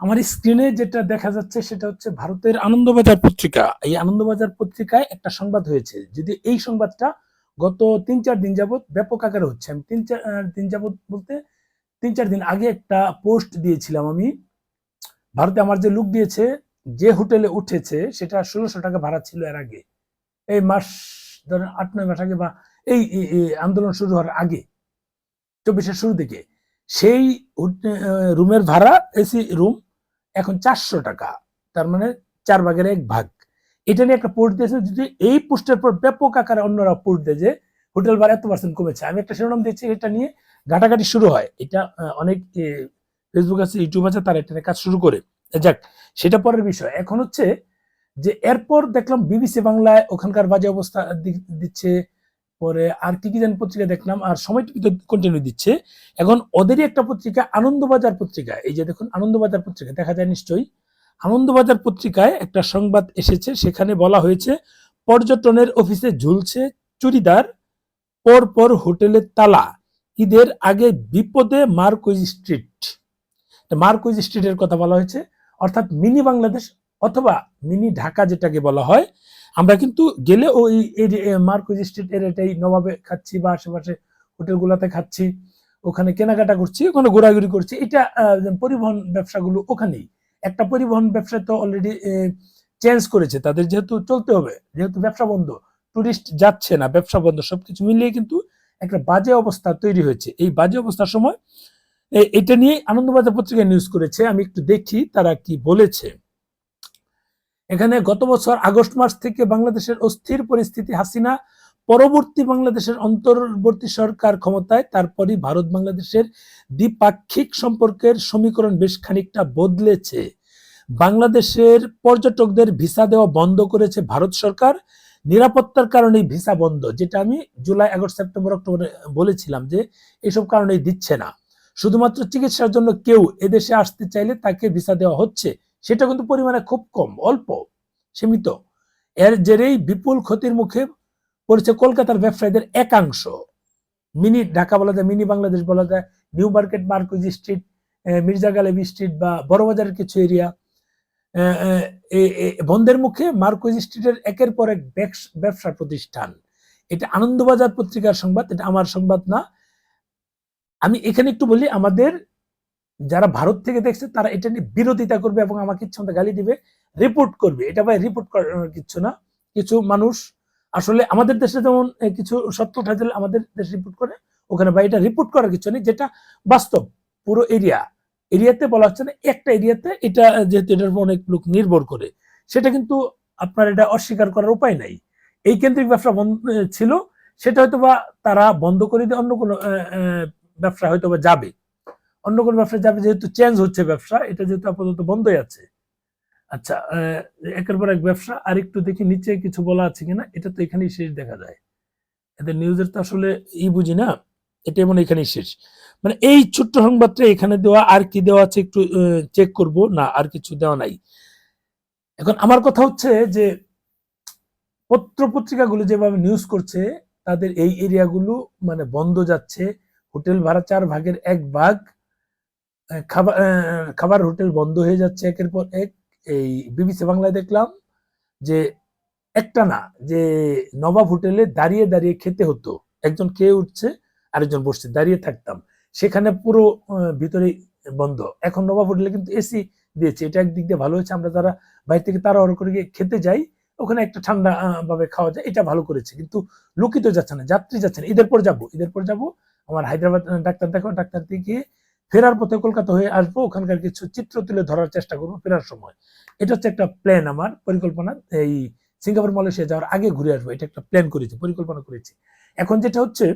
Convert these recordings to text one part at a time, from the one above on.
আমার স্ক্রিনে যেটা দেখা যাচ্ছে সেটা হচ্ছে ভারতের আনন্দবাজার পত্রিকা। এই আনন্দবাজার পত্রিকায় একটা সংবাদ হয়েছে, যদি এই সংবাদটা গত তিন চার দিন যাবত ব্যাপক আকারে হচ্ছে। আমি তিন চার দিন যাবত বলতে তিন চার দিন আগে একটা পোস্ট দিয়েছিলাম আমি। ভারতে আমার যে লুক দিয়েছে, যে হোটেলে উঠেছে, সেটা ষোলোশো টাকা ভাড়া ছিল এর আগে। এই মাস ধরেন আট, নয় মাস আগে বা এই আন্দোলন শুরু হওয়ার আগে, চব্বিশের শুরু দিকে সেই রুমের ভাড়া, এসি রুম এখন চারশো টাকা, তার মানে চার ভাগের এক ভাগ। এটা নিয়ে একটা পোস্ট দিয়েছে, যদি এই পোস্টের পর ব্যাপক আকারে অন্যরা পোস্ট দেয় যে হোটেল ভাড়া এত পার্সেন্ট কমেছে, আমি একটা শিরোনাম দিয়েছি এটা নিয়ে ঘাটাঘাটি শুরু হয়। এটা অনেক ফেসবুক আছে ইউটিউব আছে, তারা এটা কাজ শুরু করে। যাক, সেটা পরের বিষয়। এখন হচ্ছে যে এরপর দেখলাম বিবিসি বাংলায় ওখানকার বাজে অবস্থা দিচ্ছে পরে আর কি কি জানি পত্রিকা দেখলাম, আর সময় টিভি তো কন্টিনিউ দিচ্ছে। এখন ওদেরই একটা পত্রিকা, আনন্দবাজার পত্রিকা। এই যে দেখুন, আনন্দবাজার পত্রিকা, দেখা যায় নিশ্চয়ই। আনন্দবাজার পত্রিকায় একটা সংবাদ এসেছে, সেখানে বলা হয়েছে, পর্যটনের অফিসে ঝুলছে চুড়িদার পর পর হোটেলের তালা। ঈদের আগে বিপদে মার্কুইজ স্ট্রিট। মার্কুইজ স্ট্রিটের কথা বলা হয়েছে, অর্থাৎ মিনি বাংলাদেশ অথবা মিনি ঢাকা যেটাকে বলা হয় আমরা কিন্তু গেলে ওই মার্কুইজ স্ট্রিট এরিয়াটাই নবাবে খাচ্ছি বা আশেপাশে হোটেলগুলোতে খাচ্ছি, ওখানে কেনাকাটা করছি, ওখানে ঘোরাঘুরি করছি, এটা পরিবহন ব্যবসাগুলো ওখানেই। একটা পরিবহন ব্যবসা তো অলরেডি চেঞ্জ করেছে, তাদের যেহেতু চলতে হবে, যেহেতু ব্যবসা বন্ধ টুরিস্ট যাচ্ছে না, ব্যবসা বন্ধ, সবকিছু মিলিয়ে কিন্তু একটা বাজে অবস্থা তৈরি হয়েছে। এই বাজে অবস্থার সময় এটা নিয়ে আনন্দবাজার পত্রিকায় নিউজ করেছে, আমি একটু দেখি তারা কি বলেছে। এখানে গত বছর আগস্ট মাস থেকে বাংলাদেশের অস্থির পরিস্থিতি হাসিনা, পরবর্তী বাংলাদেশের অন্তর্বর্তী সরকার ক্ষমতায়, তারপরই ভারত বাংলাদেশের দ্বিপাক্ষিক সম্পর্কের সমীকরণ বেশ খানিকটা বদলেছে। বাংলাদেশের পর্যটকদের ভিসা দেওয়া বন্ধ করেছে ভারত সরকার। নিরাপত্তার কারণেই ভিসা বন্ধ, যেটা আমি জুলাই, আগস্ট, সেপ্টেম্বর, অক্টোবরে বলেছিলাম যে এসব কারণেই দিচ্ছে না। শুধুমাত্র চিকিৎসার জন্য কেউ এদেশে আসতে চাইলে তাকে ভিসা দেওয়া হচ্ছে। সেটা কিন্তু পরিমাণে খুব কম, অল্প, সীমিত। এর জেরেই বিপুল ক্ষতির মুখে পড়েছে কলকাতার ব্যবসায়ীদের একাংশ। মিনি, ঢাকা বলা যায়, মিনি বাংলাদেশ বলা যায়, new market, Marquis street Mirza Ghalib street বা বড়বাজারের কিছু এরিয়া বন্ধের মুখে মার্কুজ স্ট্রিটের একের পর এক ব্যবসা প্রতিষ্ঠান। এটা আনন্দবাজার পত্রিকার সংবাদ, এটা আমার সংবাদ না। আমি এখানে একটু বলি, আমাদের যারা ভারত থেকে দেখছে, তারা এটা নিয়ে বিরোধিতা করবে এবং আমাকে ইচ্ছা মতো গালি দিবে রিপোর্ট করবে। এটা ভাই রিপোর্ট করার কিছু না। কিছু মানুষ আসলে আমাদের দেশে যেমন কিছু সত্য উঠা দিলে আমাদের দেশে রিপোর্ট করে, ওখানে বা এটা রিপোর্ট করার কিছু নেই, যেটা বাস্তব, পুরো এরিয়া এরিয়াতে বলা হচ্ছে না, একটা এরিয়াতে এটা যেহেতু এটার উপর অনেক লোক নির্ভর করে, সেটা কিন্তু আপনার এটা অস্বীকার করার উপায় নাই। এই কেন্দ্রিক ব্যবসা বন্ধ ছিল, সেটা হয়তো বা তারা বন্ধ করে দিয়ে অন্য কোনো ব্যবসা হয়তো বা যাবে। অন্য কোনো ব্যবসা যাবে যেহেতু চেঞ্জ হচ্ছে ব্যবসা, এটা যেহেতু আপাতত বন্ধই আছে। আচ্ছা একের পর এক ব্যবসা আর একটু দেখি নিচে কিছু বলা আছে কিনা, এটা তো এখানেই শেষ দেখা যায়। এদের নিউজের তো আসলে ই বুঝি না, এটা এমন এখানেই শেষ। মানে এই ছোট্ট সংবাদটা এখানে দেওয়া, আর কি দেওয়া আছে একটু চেক করব, না আর কিছু দেওয়া নাই। এখন আমার কথা হচ্ছে যে পত্র পত্রিকাগুলো যেভাবে নিউজ করছে, তাদের এই এরিয়াগুলো মানে বন্ধ যাচ্ছে, হোটেল ভাড়া চার ভাগের এক ভাগ খাবার খাবার হোটেল বন্ধ হয়ে যাচ্ছে একের পর এক। এই বিবিসি বাংলায় দেখলাম যে একটা না যে নবাব হোটেলে দাঁড়িয়ে দাঁড়িয়ে খেতে হতো। একজন খেয়ে উঠছে আরেকজন বসছে দাঁড়িয়ে থাকতাম। সেখানে পুরো আহ, ভিতরেই বন্ধ। এখন নবাব হোটেলে কিন্তু এসি দিয়েছে। এটা একদিক দিয়ে ভালো হয়েছে। আমরা যারা বাইরে থেকে তাড়াহুড়ো করে গিয়ে খেতে যাই ওখানে একটা ঠান্ডা ভাবে খাওয়া যায়। এটা ভালো করেছে। কিন্তু লোকিত যাচ্ছে না যাত্রী যাচ্ছে না। ঈদের পর যাব ঈদের পর যাব। আমার হায়দ্রাবাদ ডাক্তার দেখো ডাক্তার থেকে ফেরার পথে কলকাতা হয়ে আসব, ওখানকার কিছু চিত্র তুলে ধরার চেষ্টা করব ফেরার সময়। এটা হচ্ছে একটা প্ল্যান আমার, পরিকল্পনা। এই সিঙ্গাপুর মালয়েশিয়া যাওয়ার আগে ঘুরে আসব, এটা একটা প্ল্যান করেছি, পরিকল্পনা করেছি। এখন যেটা হচ্ছে,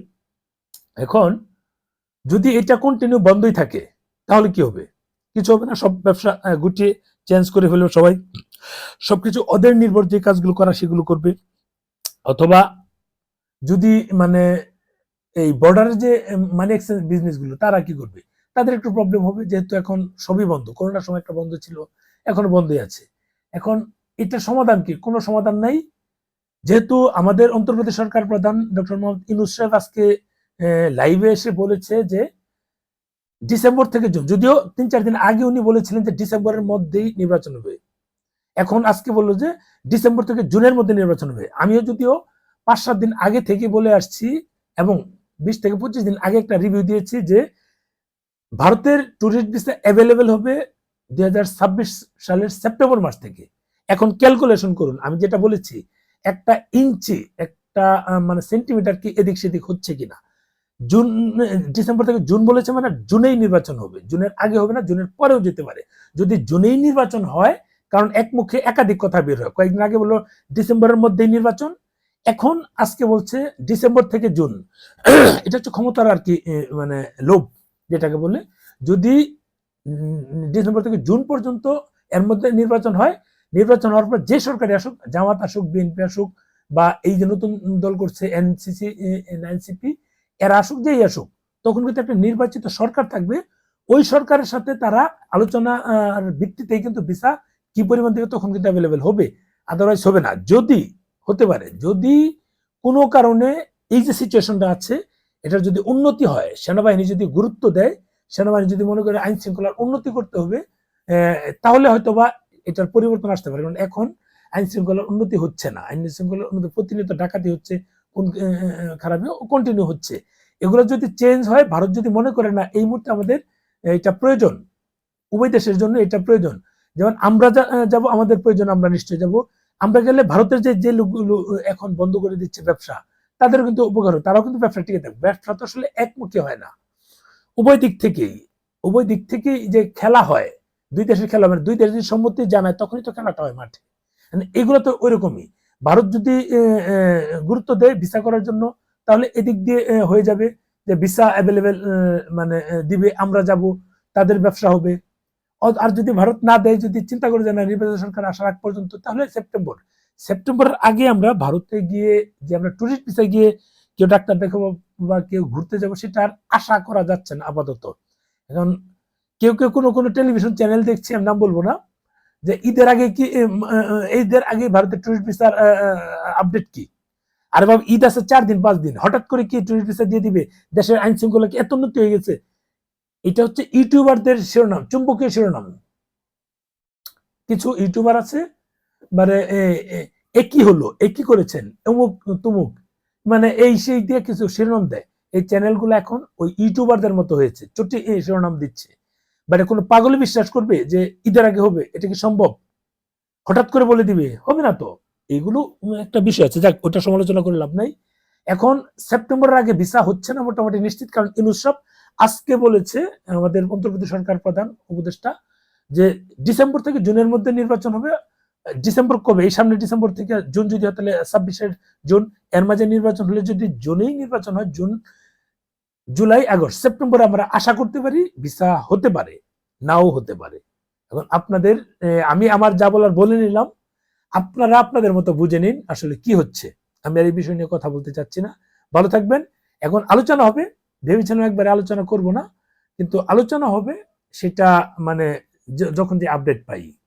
এখন যদি এটা কন্টিনিউ বন্ধই থাকে, তাহলে কি হবে? কিছু হবে না, সব ব্যবসা গুটিয়ে চেঞ্জ করে ফেলবে সবাই। সবকিছু ওদের নির্ভর যে কাজগুলো করা সেগুলো করবে। অথবা যদি মানে এই বর্ডারের যে মানি এক্সচেঞ্জ বিজনেসগুলো, তারা কি করবে? তাদের একটু প্রবলেম হবে, যেহেতু এখন সবই বন্ধ। করোনার সময় একটা বন্ধ ছিল, এখনও বন্ধই আছে। এখন এটা সমাধান কি? কোনো সমাধান নাই? যেহেতু আমাদের অন্তর্বর্তী সরকার প্রধান ডক্টর মোহাম্মদ ইনুস সাহেব আজকে লাইভে এসে বলেছে যে, ডিসেম্বর থেকে জুন, যদিও তিন চার দিন আগে উনি বলেছিলেন যে ডিসেম্বরের মধ্যেই নির্বাচন হবে। এখন আজকে বলল যে ডিসেম্বর থেকে জুনের মধ্যে নির্বাচন হবে। আমিও যদিও পাঁচ সাত দিন আগে থেকে বলে আসছি এবং বিশ থেকে পঁচিশ দিন আগে একটা রিভিউ দিয়েছি যে ভারতের ট্যুরিস্ট ভিসা অ্যাভেলেবেল হবে দুই হাজার ছাব্বিশ সালের সেপ্টেম্বর মাস থেকে। এখন ক্যালকুলেশন করুন, আমি যেটা বলেছি, একটা ইঞ্চি, একটা মানে সেন্টিমিটার কি এদিক সেদিক হচ্ছে কিনা? জুন, ডিসেম্বর থেকে জুন বলেছে মানে জুনেই নির্বাচন হবে। জুনের আগে হবে না, জুনের পরেও যেতে পারে। যদি জুনেই নির্বাচন হয়, কারণ এক মুখে একাধিক কথা বের হয়। কয়েকদিন আগে বলল ডিসেম্বরের মধ্যেই নির্বাচন। এখন আজকে বলছে ডিসেম্বর থেকে জুন। এটা হচ্ছে ক্ষমতার আর কি মানে লোভ। যেটাকে বলে যদি ডিসেম্বর থেকে জুন পর্যন্ত এর মধ্যে নির্বাচন হয় নির্বাচন হওয়ার পর যে সরকারি আসুক জামাত আসুক বিএনপি আসুক বা এই যে নতুন দল করছে এনসিসি এনসিপি এরা আসুক যেই আসুক তখন কিন্তু একটা নির্বাচিত সরকার থাকবে। ওই সরকারের সাথে তারা আলোচনা আহ, ভিত্তিতেই কিন্তু ভিসা কি পরিমাণ থেকে তখন কিন্তু অ্যাভেলেবেল হবে আদারওয়াইজ হবে না। যদি হতে পারে যদি কোনো কারণে এই যে সিচুয়েশনটা আছে এটার যদি উন্নতি হয়, সেনাবাহিনী যদি গুরুত্ব দেয়, সেনাবাহিনী যদি মনে করে আইন শৃঙ্খলার উন্নতি করতে হবে তাহলে হয়তোবা এটার পরিবর্তন আসতে পারে। কারণ এখন আইন শৃঙ্খলার উন্নতি হচ্ছে না। আইন শৃঙ্খলার উন্নতি প্রতিনিয়ত ডাকাতি হচ্ছে, কোন খারাপে কন্টিনিউ হচ্ছে। এগুলো যদি চেঞ্জ হয়, ভারত যদি মনে করে না, এই মুহূর্তে আমাদের এটা প্রয়োজন, উভয় দেশের জন্য এটা প্রয়োজন। যেমন আমরা যাব, আমাদের প্রয়োজন আমরা নিশ্চয়ই যাব। আমরা গেলে ভারতের যে যে লোকগুলো এখন বন্ধ করে দিচ্ছে ব্যবসা তাদেরও কিন্তু উপকার হয়, তারাও কিন্তু ব্যবসা টিকে থাকবে ব্যবসা তো আসলে একমুখী হয় না। উভয় দিক থেকেই, উভয় দিক থেকেই যে খেলা হয়, দুই দেশের খেলা মানে দুই দেশ যদি সম্মতি জানায়, তখনই তো খেলাটা হয় মাঠে। মানে এগুলো তো ওইরকমই। ভারত যদি গুরুত্ব দেয় ভিসা করার জন্য, তাহলে এদিক দিয়ে হয়ে যাবে যে ভিসা অ্যাভেলেবেল মানে দিবে, আমরা যাব, তাদের ব্যবসা হবে। আর যদি ভারত না দেয়, যদি চিন্তা করে যে না, নির্বাচন সরকার আসার আগ পর্যন্ত, তাহলে সেপ্টেম্বর। সেপ্টেম্বরের আগে আমরা ভারতে গিয়ে যে আমরা টুরিস্ট ভিসা গিয়ে কেউ ডাক্তার দেখাবো বা কেউ ঘুরতে যাব, সেটা আর আশা করা যাচ্ছে না আপাতত। এখন কেউ কেউ কোনো কোনো টেলিভিশন চ্যানেল দেখছি, আমি নাম বলব না, যে ঈদের আগে কি ঈদের আগে ভারতের টুরিস্ট ভিসার আপডেট কি? আরে বাবা, ঈদ আছে চার দিন, পাঁচ দিন, হঠাৎ করে কি টুরিস্ট ভিসা দিয়ে দিবে? দেশের আইন শৃঙ্খলা কি এত উন্নতি হয়ে গেছে? এটা হচ্ছে ইউটিউবারদের শিরোনাম, চুম্বকীয় শিরোনাম। কিছু ইউটিউবার আছে মানে এ- এ- এ কি হলো? এ কি করেছেন? অমুক তুমুক। মানে এই সেই দিয়ে কিছু শিরোনাম দেয়। এই চ্যানেলগুলো এখন ওই ইউটিউবারদের মতো হয়েছে। চুটি এই শিরোনাম দিচ্ছে। মানে কোনো পাগলে বিশ্বাস করবে যে ঈদের আগে হবে। এটা কি সম্ভব? হঠাৎ করে বলে দিবে। হবে না তো। এইগুলো একটা বিষয় আছে। যাক, ওটা সমালোচনা করে লাভ নাই। এখন সেপ্টেম্বরের আগে ভিসা হচ্ছে না মোটামুটি নিশ্চিত। কারণ ইনুসব আজকে বলেছে, আমাদের অন্তর্বর্তী সরকার প্রধান, উপদেষ্টা, যে ডিসেম্বর থেকে জুনের মধ্যে নির্বাচন হবে। ডিসেম্বর কবে? এই সামনে ডিসেম্বর থেকে জুন যদি হয় তাহলে ছাব্বিশের জুন। এর মাঝে নির্বাচন হলে যদি জুনেই নির্বাচন হয়, জুন, জুলাই, আগস্ট, সেপ্টেম্বরে আমরা আশা করতে পারি ভিসা হতে পারে, নাও হতে পারে। এখন আপনাদের আমি আমার যা বলার বলে নিলাম, আপনারা আপনাদের মতো বুঝে নিন আসলে কি হচ্ছে। আমি আর এই বিষয় নিয়ে কথা বলতে চাচ্ছি না। ভালো থাকবেন। এখন আলোচনা হবে, ভেবেছিলাম একবারে আলোচনা করব না, কিন্তু আলোচনা হবে সেটা মানে যখন যে আপডেট পাই।